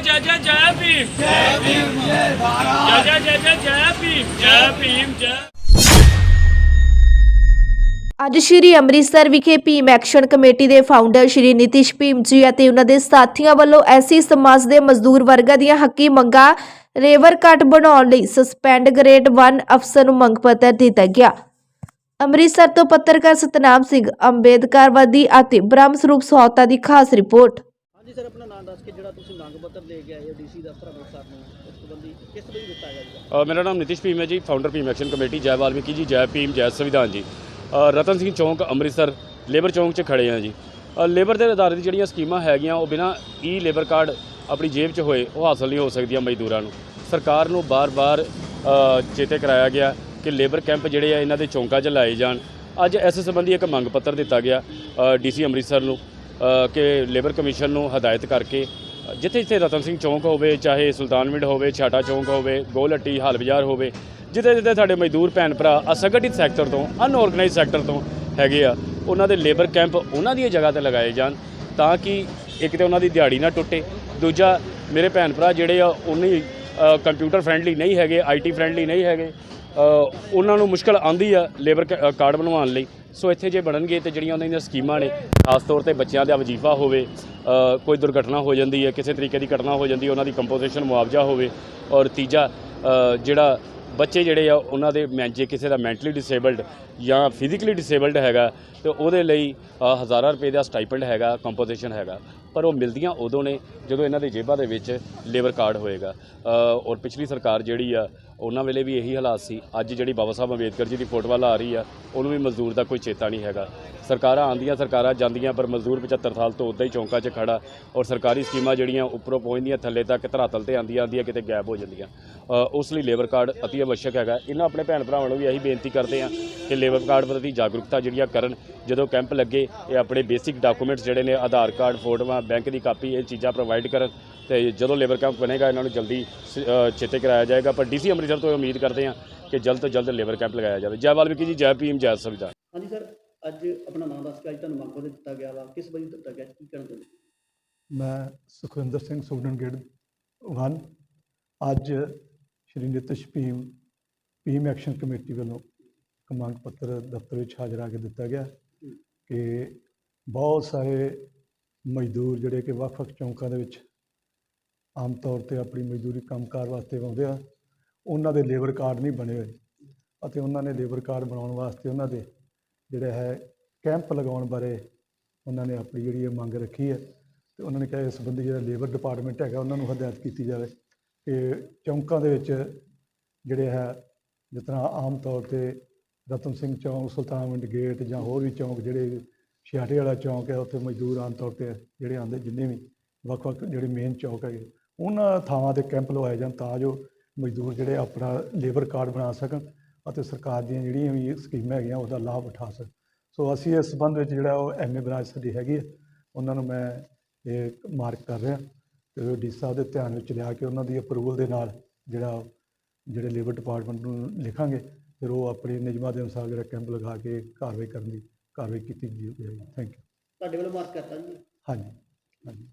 ਜੈ ਜੈ ਜੈ ਭੀਮ ਜੈ ਭੀਮ। ਜੈ ਭਾਰਤ ਜੈ ਜੈ ਜੈ ਜੈ ਭੀਮ ਜੈ ਭੀਮ, ਜੈ। ਅੱਜ ਸ਼੍ਰੀ ਅੰਮ੍ਰਿਤਸਰ ਵਿਖੇ ਭੀਮ ਐਕਸ਼ਨ ਕਮੇਟੀ ਦੇ ਫਾਊਂਡਰ ਸ਼੍ਰੀ ਨਿਤਿਸ਼ ਭੀਮ ਜੀ ਅਤੇ ਉਹਨਾਂ ਦੇ ਸਾਥੀਆਂ ਵੱਲੋਂ ਐਸੀ ਸਮਾਜ ਦੇ ਮਜ਼ਦੂਰ ਵਰਗਾਂ ਦੀਆਂ ਹੱਕੀ ਮੰਗਾਂ ਰੇਵਰ ਕੱਟ ਬਣਾਉਣ ਲਈ ਸਸਪੈਂਡ ਗ੍ਰੇਡ 1 ਅਫਸਰ ਨੂੰ ਮੰਗ ਪੱਤਰ ਦਿੱਤਾ ਗਿਆ। ਅੰਮ੍ਰਿਤਸਰ ਤੋਂ ਪੱਤਰਕਾਰ ਸਤਨਾਮ ਸਿੰਘ ਅੰਬੇਦਕਰਵਾਦੀ ਅਤੇ ਬ੍ਰਹਮ ਸਰੂਪ ਸਹੌਤਾ ਦੀ ਖਾਸ ਰਿਪੋਰਟ। ਹਾਂਜੀ ਸਰ, ਆਪਣਾ ਨਾਮ ਦੱਸ ਕੇ ਜਿਹੜਾ ਤੁਸੀਂ ਮੰਗ ਪੱਤਰ ਲੈ ਕੇ ਆਏ ਹੋ ਡੀਸੀ ਦਫ਼ਤਰ ਅੰਮ੍ਰਿਤਸਰ ਨੂੰ ਉਸ ਸੰਬੰਧੀ ਕਿਸ ਲਈ ਦਿੱਤਾ ਗਿਆ ਮੇਰਾ ਨਾਮ ਨਿਤਿਸ਼ ਭੀਮ ਹੈ ਜੀ ਫਾਊਂਡਰ ਭੀਮ ਐਕਸ਼ਨ ਕਮੇਟੀ ਜੈ ਵਾਲਮੀਕੀ ਜੀ, ਜੈ ਭੀਮ, ਜੈ ਸੰਵਿਧਾਨ ਜੀ। ਰਤਨ ਸਿੰਘ ਚੌਂਕ, ਅੰਮ੍ਰਿਤਸਰ, ਲੇਬਰ ਚੌਂਕ 'ਚ ਖੜੇ ਆ ਜੀ। ਲੇਬਰ ਦੇ ਅਧਾਰਿਤ ਜਿਹੜੀਆਂ ਸਕੀਮਾਂ ਹੈਗੀਆਂ, ਉਹ ਬਿਨਾ ਈ ਲੇਬਰ ਕਾਰਡ ਆਪਣੀ ਜੇਬ 'ਚ ਹੋਏ, ਉਹ ਹਾਸਲ ਨਹੀਂ ਹੋ ਸਕਦੀਆਂ ਮਜ਼ਦੂਰਾਂ ਨੂੰ। ਸਰਕਾਰ ਨੂੰ ਬਾਰ-ਬਾਰ ਚੇਤੇ ਕਰਾਇਆ ਗਿਆ ਕਿ ਲੇਬਰ ਕੈਂਪ ਜਿਹੜੇ ਆ, ਇਹਨਾਂ ਦੇ ਚੌਂਕਾਂ 'ਚ ਲਾਏ ਜਾਣ। ਅੱਜ ਇਸ ਸੰਬੰਧੀ ਇੱਕ ਮੰਗ ਪੱਤਰ ਦਿੱਤਾ ਗਿਆ ਡੀਸੀ ਅੰਮ੍ਰਿਤਸਰ ਨੂੰ। ਕਿ ਲੇਬਰ ਕਮਿਸ਼ਨ ਨੂੰ ਹਦਾਇਤ ਕਰਕੇ, ਜਿੱਥੇ ਜਿੱਥੇ ਰਤਨ ਸਿੰਘ ਚੌਂਕ ਹੋਵੇ, ਚਾਹੇ ਸੁਲਤਾਨਵਿੰਡ ਹੋਵੇ, ਛਾਟਾ ਚੌਂਕ ਹੋਵੇ ਗੋਲਹੱਟੀ ਹਾਲ ਬਾਜ਼ਾਰ ਹੋਵੇ, ਜਿੱਥੇ ਜਿੱਥੇ ਸਾਡੇ ਮਜ਼ਦੂਰ ਭੈਣ ਭਰਾ ਅਸੰਗਠਿਤ ਸੈਕਟਰ ਤੋਂ ਅਨਆਰਗੇਨਾਈਜ਼ ਸੈਕਟਰ ਤੋਂ ਹੈਗੇ ਆ, ਉਹਨਾਂ ਦੇ ਲੇਬਰ ਕੈਂਪ ਉਹਨਾਂ ਦੀ ਜਗ੍ਹਾ ਤੇ ਲਗਾਏ ਜਾਣ ਤਾਂ ਕਿ ਇੱਕ ਤੇ ਉਹਨਾਂ ਦੀ ਦਿਹਾੜੀ ਨਾ ਟੁੱਟੇ, ਦੂਜਾ ਮੇਰੇ ਭੈਣ ਭਰਾ ਜਿਹੜੇ ਆ, ਉਨੀ ਕੰਪਿਊਟਰ ਫ੍ਰੈਂਡਲੀ ਨਹੀਂ ਹੈਗੇ ਆਈਟੀ ਫ੍ਰੈਂਡਲੀ ਨਹੀਂ ਹੈਗੇ ਉਹਨਾਂ ਨੂੰ ਮੁਸ਼ਕਲ ਆਂਦੀ ਆ ਲੇਬਰ ਕਾਰਡ ਬਣਵਾਉਣ ਲਈ। ਸੋ ਇੱਥੇ ਜੇ ਬਣਨਗੇ ਤੇ ਜਿਹੜੀਆਂ ਉਹਨਾਂ ਦੀਆਂ ਸਕੀਮਾਂ ਨੇ, ਖਾਸ ਤੌਰ ਤੇ ਬੱਚਿਆਂ ਦਾ ਵਜੀਫਾ ਹੋਵੇ ਕੋਈ ਦੁਰਘਟਨਾ ਹੋ ਜਾਂਦੀ ਹੈ, ਕਿਸੇ ਤਰੀਕੇ ਦੀ ਘਟਨਾ ਹੋ ਜਾਂਦੀ ਹੈ, ਉਹਨਾਂ ਦੀ ਕੰਪੋਜੀਸ਼ਨ ਮੁਆਵਜ਼ਾ ਹੋਵੇ, ਔਰ ਤੀਜਾ ਜਿਹੜਾ ਬੱਚੇ ਜਿਹੜੇ ਆ, ਉਹਨਾਂ ਦੇ ਮੈਂ, ਜੇ ਕਿਸੇ ਦਾ ਮੈਂਟਲੀ ਡਿਸੇਬਲਡ ਜਾਂ ਫਿਜ਼ੀਕਲੀ ਡਿਸੇਬਲਡ ਹੈਗਾ, ਤੇ ਉਹਦੇ ਲਈ ਹਜ਼ਾਰਾਂ ਰੁਪਏ ਦਾ ਸਟਾਈਪੈਂਡ ਹੈਗਾ ਕੰਪੋਜੀਸ਼ਨ ਹੈਗਾ, ਪਰ ਉਹ ਮਿਲਦੀਆਂ ਉਦੋਂ ਨੇ ਜਦੋਂ ਇਹਨਾਂ ਦੇ ਜੇਬਾਂ ਦੇ ਵਿੱਚ ਲੇਬਰ ਕਾਰਡ ਹੋਏਗਾ। ਔਰ ਪਿਛਲੀ ਸਰਕਾਰ ਜਿਹੜੀ ਆ ਉਹਨਾਂ ਵੇਲੇ ਵੀ ਇਹੀ ਹਾਲਾਤ ਸੀ। ਅੱਜ ਜਿਹੜੀ ਬਾਬਾ ਸਾਹਿਬ ਅੰਬੇਦਕਰ ਜੀ ਦੀ ਫੋਟੋ ਵੱਲ ਆ ਰਹੀ ਆ ਉਹਨੂੰ ਵੀ ਮਜ਼ਦੂਰ ਦਾ ਕੋਈ ਚੇਤਾ ਨਹੀਂ ਹੈਗਾ। ਸਰਕਾਰਾਂ ਆਂਦੀਆਂ ਸਰਕਾਰਾਂ ਜਾਂਦੀਆਂ ਪਰ ਮਜ਼ਦੂਰ 75 ਸਾਲ ਤੋਂ ਉੱਦਾਂ ਹੀ ਚੌਂਕਾਂ 'ਚ ਖੜਾ ਔਰ ਸਰਕਾਰੀ ਸਕੀਮਾਂ ਜਿਹੜੀਆਂ ਉੱਪਰੋਂ ਪਹੁੰਚਦੀਆਂ ਥੱਲੇ ਤੱਕ ਧਰਾਤਲ ਤੇ ਆਂਦੀਆਂ ਆਂਦੀਆਂ ਕਿਤੇ ਗਾਇਬ ਹੋ ਜਾਂਦੀਆਂ। ਉਸ ਲਈ ਲੇਬਰ ਕਾਰਡ ਅਤੀ ਅਵਸ਼ਕ ਹੈਗਾ। ਇਹਨਾਂ ਆਪਣੇ ਭੈਣ ਭਰਾਵਾਂ ਨੂੰ ਵੀ ਇਹੀ ਬੇਨਤੀ ਕਰਦੇ ਆ ਕਿ ਲੇਬਰ ਕਾਰਡ ਪ੍ਰਤੀ ਜਾਗਰੂਕਤਾ ਜਿਹੜੀਆਂ ਕਰਨ। ਜਦੋਂ ਕੈਂਪ ਲੱਗੇ ਇਹ ਆਪਣੇ ਬੇਸਿਕ ਡਾਕੂਮੈਂਟਸ ਜਿਹੜੇ ਨੇ ਆਧਾਰ ਕਾਰਡ ਫੋਟੋਆਂ ਬੈਂਕ ਦੀ ਕਾਪੀ ਇਹ ਚੀਜ਼ਾਂ ਪ੍ਰੋਵਾਈਡ ਕਰਨ। ਤੇ ਜਦੋਂ ਲੇਬਰ ਕੈਂਪ ਬਣੇਗਾ ਇਹਨਾਂ ਨੂੰ ਜਲਦੀ ਸ- ਅ, ਚੇਤੇ ਕਰਾਇਆ ਜਾਏਗਾ। ਪਰ ਡੀਸੀ ਅੰਮ੍ਰਿਤਸਰ ਤੋਂ ਉਮੀਦ ਕਰਦੇ ਹਾਂ ਕਿ ਜਲਦ ਤੋਂ ਜਲਦ ਲੇਬਰ ਕੈਂਪ ਲਗਾਇਆ ਜਾਵੇ। ਜੈ ਵਾਲਮੀਕੀ ਜੀ ਜੈ ਭੀਮ ਜੈ ਸੰਵਿਧਾਨ। ਹਾਂਜੀ ਸਰ ਅੱਜ ਆਪਣਾ ਨਾਮ ਦੱਸ ਕੇ ਅੱਜ ਤੁਹਾਨੂੰ ਮੰਗ ਪੱਤਰ ਦਿੱਤਾ ਗਿਆ ਵਾ। ਕਿਸ ਵਜ੍ਹਾ ਦਿੱਤਾ ਗਿਆ? ਕੀ ਕਹਿਣਾ ਚਾਹੁੰਦੇ ਮੈਂ ਸੁਖਵਿੰਦਰ ਸਿੰਘ ਸੁਗਨਗੇੜ ਵਨ ਅੱਜ ਸ਼੍ਰੀ ਨਿਤਿਸ਼ ਭੀਮ ਭੀਮ ਐਕਸ਼ਨ ਕਮੇਟੀ ਵੱਲੋਂ ਮੰਗ ਪੱਤਰ ਦਫ਼ਤਰ ਵਿੱਚ ਹਾਜ਼ਰ ਕੇ ਦਿੱਤਾ ਗਿਆ ਕਿ ਬਹੁਤ ਸਾਰੇ ਮਜ਼ਦੂਰ ਜਿਹੜੇ ਕਿ ਵੱਖ-ਵੱਖ ਚੌਂਕਾਂ ਦੇ ਵਿੱਚ ਆਮ ਤੌਰ ਤੇ ਆਪਣੀ ਮਜ਼ਦੂਰੀ ਕੰਮਕਾਰ ਵਾਸਤੇ ਆਉਂਦੇ ਆ ਉਹਨਾਂ ਦੇ ਲੇਬਰ ਕਾਰਡ ਨਹੀਂ ਬਣੇ ਹੋਏ ਅਤੇ ਉਹਨਾਂ ਨੇ ਲੇਬਰ ਕਾਰਡ ਬਣਾਉਣ ਵਾਸਤੇ ਉਹਨਾਂ ਦੇ ਜਿਹੜਾ ਹੈ ਕੈਂਪ ਲਗਾਉਣ ਬਾਰੇ ਉਹਨਾਂ ਨੇ ਆਪਣੀ ਜਿਹੜੀ ਇਹ ਮੰਗ ਰੱਖੀ ਹੈ ਤੇ ਉਹਨਾਂ ਨੇ ਕਿਹਾ ਇਸ ਸੰਬੰਧੀ ਜਿਹੜਾ ਲੇਬਰ ਡਿਪਾਰਟਮੈਂਟ ਹੈਗਾ ਉਹਨਾਂ ਨੂੰ ਹਦਾਇਤ ਕੀਤੀ ਜਾਵੇ ਕਿ ਚੌਂਕਾਂ ਦੇ ਵਿੱਚ ਜਿਹੜੇ ਹੈ ਜਿਸ ਤਰ੍ਹਾਂ ਆਮ ਤੌਰ ਤੇ ਰਤਨ ਸਿੰਘ ਚੌਂਕ, ਸੁਲਤਾਨਵੰਡ ਗੇਟ ਜਾਂ ਹੋਰ ਵੀ ਚੌਂਕ ਜਿਹੜੇ ਛਿਆਟੇ ਵਾਲਾ ਚੌਂਕ ਹੈ, ਉੱਥੇ ਮਜ਼ਦੂਰ ਆਮ ਤੌਰ ਤੇ ਜਿਹੜੇ ਆਉਂਦੇ ਜਿੰਨੇ ਵੀ ਵੱਖ-ਵੱਖ ਜਿਹੜੇ ਮੇਨ ਚੌਂਕ ਹੈਗੇ, ਉਹਨਾਂ ਥਾਵਾਂ ਤੇ ਕੈਂਪ ਲਵਾਏ ਜਾਣ ਤਾਂ ਜੋ ਮਜ਼ਦੂਰ ਜਿਹੜੇ ਆਪਣਾ ਲੇਬਰ ਕਾਰਡ ਬਣਾ ਸਕਣ ਅਤੇ ਸਰਕਾਰ ਦੀਆਂ ਜਿਹੜੀਆਂ ਵੀ ਸਕੀਮਾਂ ਹੈਗੀਆਂ ਉਹਦਾ ਲਾਭ ਉਠਾ ਸਕਣ। ਸੋ ਅਸੀਂ ਇਸ ਸੰਬੰਧ ਵਿੱਚ ਜਿਹੜਾ ਉਹ ਐਮਏ ਬ੍ਰਾਂਚ ਸਾਡੀ ਹੈਗੀ ਹੈ ਉਹਨਾਂ ਨੂੰ ਮੈਂ ਇਹ ਮਾਰਕ ਕਰ ਰਿਹਾ ਤੇ ਡੀ ਸਾਹਿਬ ਦੇ ਧਿਆਨ ਵਿੱਚ ਲਿਆ ਕੇ ਉਹਨਾਂ ਦੀ ਅਪਰੂਵਲ ਦੇ ਨਾਲ ਜਿਹੜਾ ਜਿਹੜੇ ਲੇਬਰ ਡਿਪਾਰਟਮੈਂਟ ਨੂੰ ਲਿਖਾਂਗੇ ਫਿਰ ਉਹ ਆਪਣੇ ਨਿਯਮਾਂ ਦੇ ਅਨੁਸਾਰ ਜਿਹੜਾ ਕੈਂਪ ਲਗਾ ਕੇ ਕਾਰਵਾਈ ਕਰਨ ਦੀ ਕਾਰਵਾਈ ਕੀਤੀ ਜਾਏਗੀ ਥੈਂਕ ਯੂ ਤੁਹਾਡੇ ਵੱਲੋਂ ਮਾਰਕ ਕਰਤਾ ਜੀ। ਹਾਂਜੀ। ਹਾਂਜੀ।